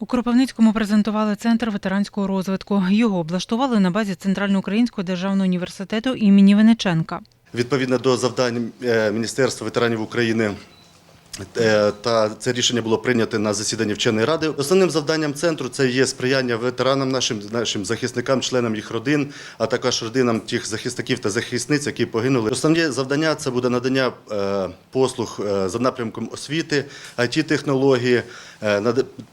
У Кропивницькому презентували центр ветеранського розвитку. Його облаштували на базі Центральноукраїнського державного університету імені Венеченка. Відповідно до завдань е, Міністерства ветеранів України. Е, Та це рішення було прийнято на засіданні вченої ради. Основним завданням центру це є сприяння ветеранам, нашим нашим захисникам, членам їх родин, а також родинам тих захисників та захисниць, які загинули. Основні завдання це буде надання е, послуг е, за напрямком освіти, it технології,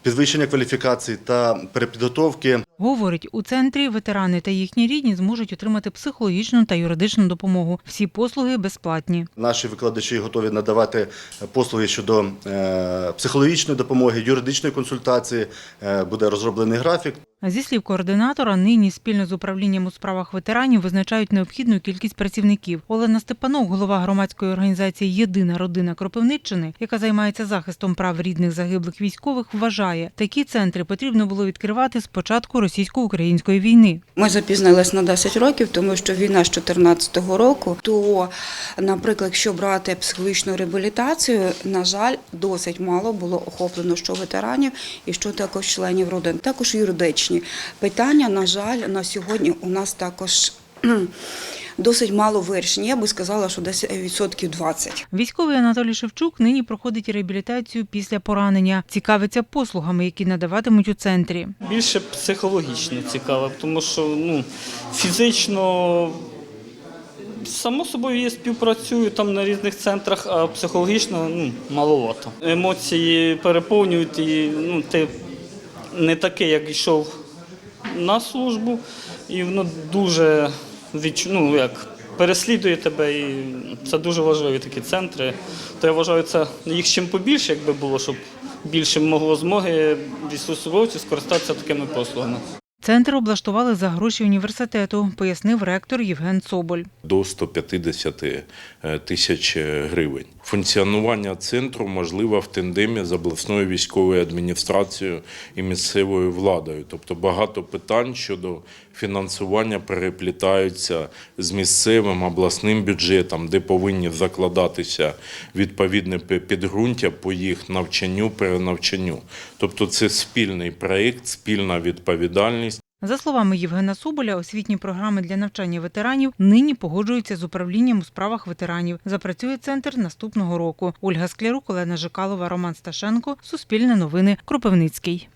підвищення кваліфікацій та перепідготовки. Говорить, у центрі ветерани та їхні рідні зможуть отримати психологічну та юридичну допомогу. Всі послуги безплатні. Наші викладачі готові надавати послуги щодо е, психологічної допомоги, юридичної консультації. Е, Буде розроблений графік. Зі слів координатора, нині спільно з управлінням у справах ветеранів визначають необхідну кількість працівників. Олена Степанов, голова громадської організації Єдина родина Кропивниччини, яка займається захистом прав рідних загиблих військових, вважає, такі центри потрібно було відкривати з початку російсько-української війни. Ми запізнились на 10 років, тому що війна з 2014 року. То, наприклад, якщо брати психологічну реабілітацію, на жаль, досить мало було охоплено що ветеранів і що також членів родин. Також юридичні питання, на жаль, на сьогодні у нас також. Досить мало вирішень. Я би сказала, що десь відсотків 20. Військовий Анатолій Шевчук нині проходить реабілітацію після поранення. Цікавиться послугами, які надаватимуть у центрі. Більше психологічно цікаво, тому що ну, фізично, само собою, я співпрацюю там на різних центрах, а психологічно ну, маловато. Емоції переповнюють і ну, ти не такий, як йшов на службу, і воно дуже відчу, ну, як, переслідує тебе. І це дуже важливі такі центри. То я вважаю, це їх чим побільше, якби було, щоб більше могло змоги військовослужбовців скористатися такими послугами. Центр облаштували за гроші університету, пояснив ректор Євген Соболь. до 150 тисяч гривень. Функціонування центру можливо в тандемі з обласною військовою адміністрацією і місцевою владою. Тобто багато питань щодо фінансування переплітаються з місцевим обласним бюджетом, де повинні закладатися відповідне підґрунтя по їх навчанню, перенавчанню. Тобто це спільний проєкт, спільна відповідальність. За словами Євгена Соболя, освітні програми для навчання ветеранів нині погоджуються з управлінням у справах ветеранів. Запрацює центр наступного року. Ольга Склярук, Олена Жикалова, Роман Сташенко. Суспільне новини. Кропивницький.